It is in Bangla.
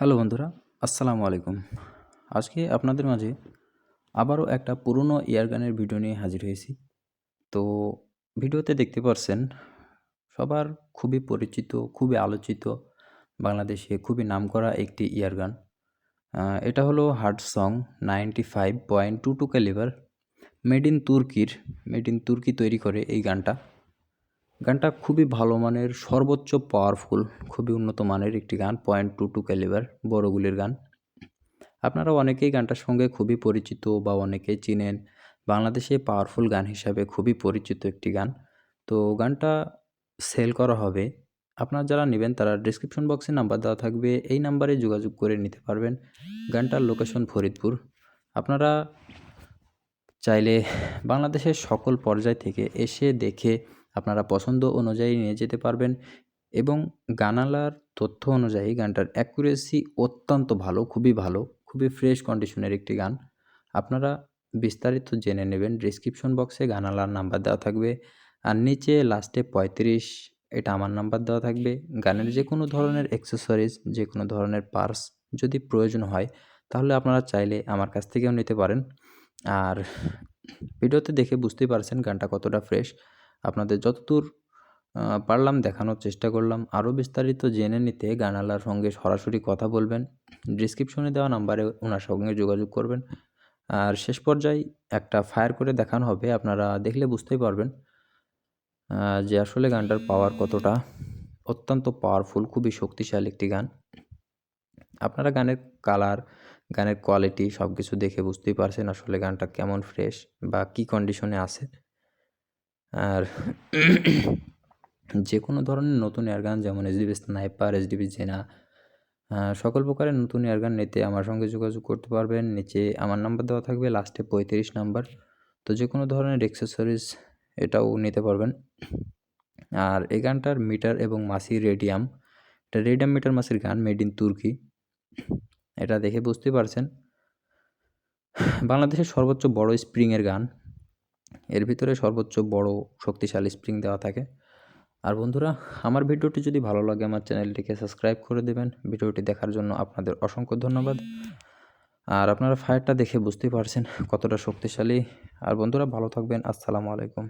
হ্যালো বন্ধুরা, আসসালামু আলাইকুম। আজকে আপনাদের মাঝে আবারও একটা পুরনো ইয়ারগানের ভিডিও নিয়ে হাজির হয়েছি। তো ভিডিওতে দেখতে পারছেন, সবার খুবই পরিচিত, খুবই আলোচিত বাংলাদেশে খুবই নামকরা একটি ইয়ারগান এটা হলো Hatsan ninety five point two two calibre, made in তুর্কির, made in তুর্কি তৈরি করে এই গানটা। গানটা খুবই ভালো মানের, সর্বোচ্চ পাওয়ারফুল খুবই উন্নত মানের একটি gun point two two calibre বড়গুলির gun. আপনারা অনেকেই গানটার সঙ্গে খুবই পরিচিত বা অনেকেই চিনেন। বাংলাদেশে পাওয়ারফুল গান হিসাবে খুবই পরিচিত একটি গান। তো গানটা সেল করা হবে। আপনারা যারা নেবেন তারা ডিসক্রিপশন বক্সে নাম্বার দেওয়া থাকবে। এই নাম্বারে যোগাযোগ করে নিতে পারবেন গানটার লোকেশন ফরিদপুর। আপনারা চাইলে বাংলাদেশের সকল পর্যায় থেকে এসে দেখে আপনারা পছন্দ অনুযায়ী নিয়ে যেতে পারবেন এবং গানালার তথ্য অনুযায়ী গানটার অ্যাকুরেসি অত্যন্ত ভালো, খুবই ভালো, খুবই ফ্রেশ কন্ডিশনের একটি গান। আপনারা বিস্তারিত জেনে নেবেন ডিসক্রিপশন বক্সে গানালার নাম্বার দেওয়া থাকবে। আর নিচে লাস্টে পঁয়ত্রিশ, এটা আমার নাম্বার দেওয়া থাকবে। গানের যে কোনো ধরনের অ্যাক্সেসরিজ যে কোনো ধরনের পার্স যদি প্রয়োজন হয়, তাহলে আপনারা চাইলে আমার কাছ থেকেও নিতে পারেন। আর ভিডিওতে দেখে বুঝতেই পারছেন গানটা কতটা ফ্রেশ আপনাদের যতদূর পারলাম দেখানোর চেষ্টা করলাম। আরও বিস্তারিত জেনে নিতে গানালার সঙ্গে সরাসরি কথা বলবেন। ডিসক্রিপশনে দেওয়া নাম্বারে ওনার সঙ্গে যোগাযোগ করবেন। আর শেষ পর্যায়ে একটা ফায়ার করে দেখানো হবে, আপনারা দেখলে বুঝতেই পারবেন যে আসলে গানটার পাওয়ার কতটা। অত্যন্ত পাওয়ারফুল খুবই শক্তিশালী একটি গান। আপনারা গানের কালার গানের কোয়ালিটি সব কিছু দেখে বুঝতেই পারছেন আসলে গানটা কেমন ফ্রেশ বা কী কন্ডিশনে আছে। আর যে কোনো ধরনের নতুন এয়ারগান যেমন এসডিবি স্নাইপার এসডিবি জেনা সকল প্রকারের নতুন এয়ারগান নিতে আমার সঙ্গে যোগাযোগ করতে পারবেন। নিচে আমার নাম্বার দেওয়া থাকবে লাস্টে পঁয়ত্রিশ নাম্বার তো যে কোনো ধরনের এক্সেসরিজ এটাও নিতে পারবেন। আর এই গানটার মিটার এবং মাসি রেডিয়াম এটা রেডিয়াম মিটার মাসির গান মেড ইন তুর্কি এটা দেখে বুঝতেই পারছেন। বাংলাদেশের সর্বোচ্চ বড় স্প্রিংয়ের গান। এর ভিতরে সর্বোচ্চ বড় শক্তিশালী স্প্রিং দেওয়া থাকে। আর বন্ধুরা, আমার ভিডিওটি যদি ভালো লাগে, আমার চ্যানেলটিকে সাবস্ক্রাইব করে দেবেন। ভিডিওটি দেখার জন্য আপনাদের অসংখ্য ধন্যবাদ। আর আপনারা ফায়ারটা দেখে বুঝতেই পারছেন কতটা শক্তিশালী। আর বন্ধুরা, ভালো থাকবেন। আসসালামু আলাইকুম।